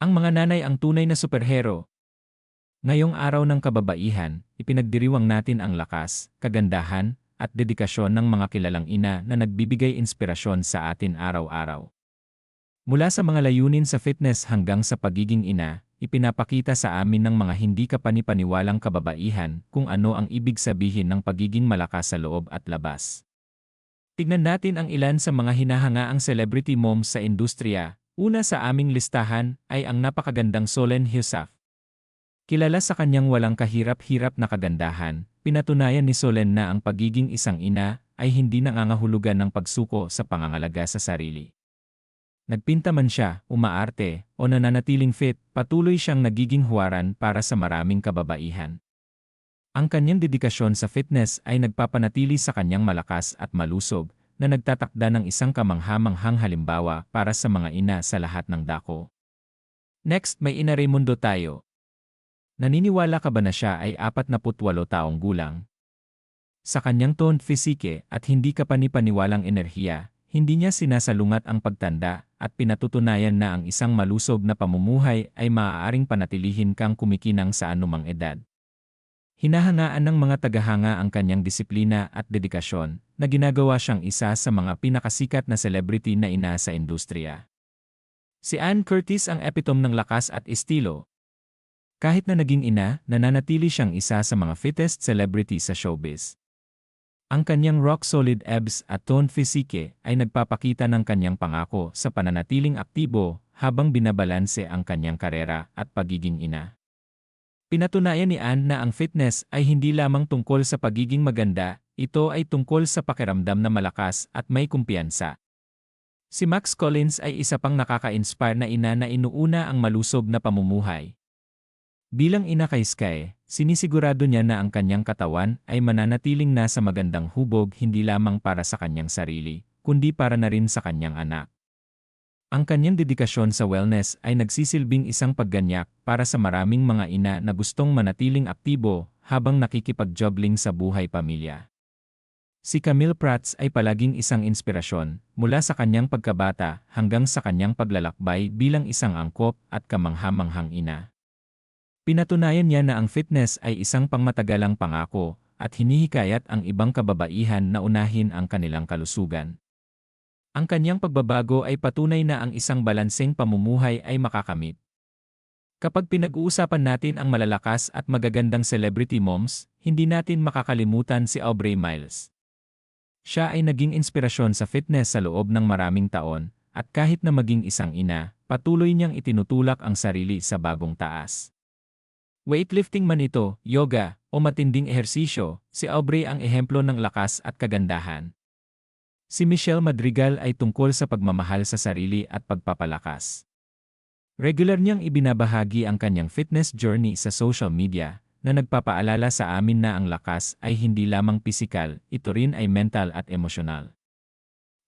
Ang mga nanay ang tunay na superhero. Ngayong araw ng kababaihan, ipinagdiriwang natin ang lakas, kagandahan, at dedikasyon ng mga kilalang ina na nagbibigay inspirasyon sa atin araw-araw. Mula sa mga layunin sa fitness hanggang sa pagiging ina, ipinapakita sa amin ng mga hindi kapanipaniwalang kababaihan kung ano ang ibig sabihin ng pagiging malakas sa loob at labas. Tignan natin ang ilan sa mga hinahangaang celebrity moms sa industriya. Una sa aming listahan ay ang napakagandang Solen Hyusaf. Kilala sa kanyang walang kahirap-hirap na kagandahan, pinatunayan ni Solen na ang pagiging isang ina ay hindi nangangahulugan ng pagsuko sa pangangalaga sa sarili. Nagpinta man siya, umaarte, o nananatiling fit, patuloy siyang nagiging huwaran para sa maraming kababaihan. Ang kanyang dedikasyon sa fitness ay nagpapanatili sa kanyang malakas at malusog, na nagtatakda ng isang kamanghamanghang halimbawa para sa mga ina sa lahat ng dako. Next, may ina Raimundo tayo. Naniniwala ka ba na siya ay 48 taong gulang? Sa kanyang toned physique at hindi ka panipaniwalang enerhiya, hindi niya sinasalungat ang pagtanda at pinatutunayan na ang isang malusog na pamumuhay ay maaaring panatilihin kang kumikinang sa anumang edad. Hinahangaan ng mga tagahanga ang kanyang disiplina at dedikasyon na ginagawa siyang isa sa mga pinakasikat na celebrity na ina sa industriya. Si Ann Curtis ang epitome ng lakas at estilo. Kahit na naging ina, nananatili siyang isa sa mga fittest celebrity sa showbiz. Ang kanyang rock-solid abs at toned physique ay nagpapakita ng kanyang pangako sa pananatiling aktibo habang binabalanse ang kanyang karera at pagiging ina. Pinatunayan ni Anne na ang fitness ay hindi lamang tungkol sa pagiging maganda, ito ay tungkol sa pakiramdam na malakas at may kumpiyansa. Si Max Collins ay isa pang nakaka-inspire na ina na inuuna ang malusog na pamumuhay. Bilang ina kay Sky, sinisigurado niya na ang kanyang katawan ay mananatiling nasa magandang hubog hindi lamang para sa kanyang sarili, kundi para na rin sa kanyang anak. Ang kanyang dedikasyon sa wellness ay nagsisilbing isang pagganyak para sa maraming mga ina na gustong manatiling aktibo habang nakikipag-jobling sa buhay pamilya. Si Camille Prats ay palaging isang inspirasyon mula sa kanyang pagkabata hanggang sa kanyang paglalakbay bilang isang angkop at kamanghamanghang ina. Pinatunayan niya na ang fitness ay isang pangmatagalang pangako at hinihikayat ang ibang kababaihan na unahin ang kanilang kalusugan. Ang kanyang pagbabago ay patunay na ang isang balanseng pamumuhay ay makakamit. Kapag pinag-uusapan natin ang malalakas at magagandang celebrity moms, hindi natin makakalimutan si Aubrey Miles. Siya ay naging inspirasyon sa fitness sa loob ng maraming taon, at kahit na maging isang ina, patuloy niyang itinutulak ang sarili sa bagong taas. Weightlifting man ito, yoga, o matinding ehersisyo, si Aubrey ang ehemplo ng lakas at kagandahan. Si Michelle Madrigal ay tungkol sa pagmamahal sa sarili at pagpapalakas. Regular niyang ibinabahagi ang kanyang fitness journey sa social media na nagpapaalala sa amin na ang lakas ay hindi lamang pisikal, ito rin ay mental at emosyonal.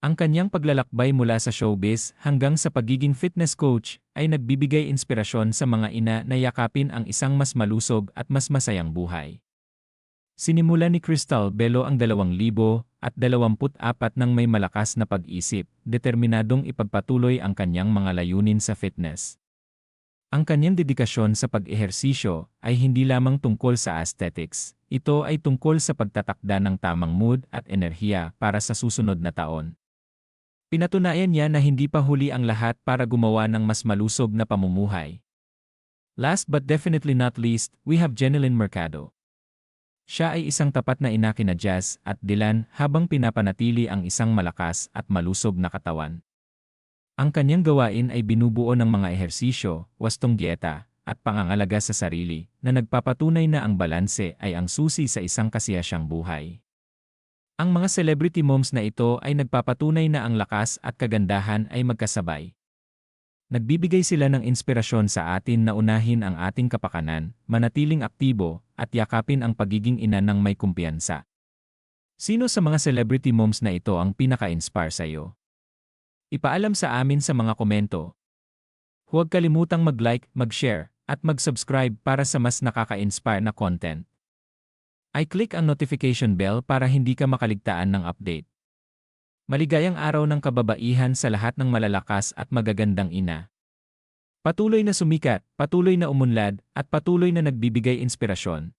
Ang kanyang paglalakbay mula sa showbiz hanggang sa pagiging fitness coach ay nagbibigay inspirasyon sa mga ina na yakapin ang isang mas malusog at mas masayang buhay. Sinimula ni Crystal Bello ang 2024 nang may malakas na pag-isip, determinadong ipagpatuloy ang kanyang mga layunin sa fitness. Ang kanyang dedikasyon sa pag-ehersisyo ay hindi lamang tungkol sa aesthetics, ito ay tungkol sa pagtatakda ng tamang mood at enerhiya para sa susunod na taon. Pinatunayan niya na hindi pa huli ang lahat para gumawa ng mas malusog na pamumuhay. Last but definitely not least, we have Jeneline Mercado. Siya ay isang tapat na ina kina Jazz at Dylan habang pinapanatili ang isang malakas at malusog na katawan. Ang kanyang gawain ay binubuo ng mga ehersisyo, wastong dieta, at pangangalaga sa sarili na nagpapatunay na ang balanse ay ang susi sa isang kasiyasyang buhay. Ang mga celebrity moms na ito ay nagpapatunay na ang lakas at kagandahan ay magkasabay. Nagbibigay sila ng inspirasyon sa atin na unahin ang ating kapakanan, manatiling aktibo, at yakapin ang pagiging ina ng may kumpiyansa. Sino sa mga celebrity moms na ito ang pinaka-inspire sa iyo? Ipaalam sa amin sa mga komento. Huwag kalimutang mag-like, mag-share, at mag-subscribe para sa mas nakaka-inspire na content. I-click ang notification bell para hindi ka makaligtaan ng update. Maligayang araw ng kababaihan sa lahat ng malalakas at magagandang ina. Patuloy na sumikat, patuloy na umunlad, at patuloy na nagbibigay inspirasyon.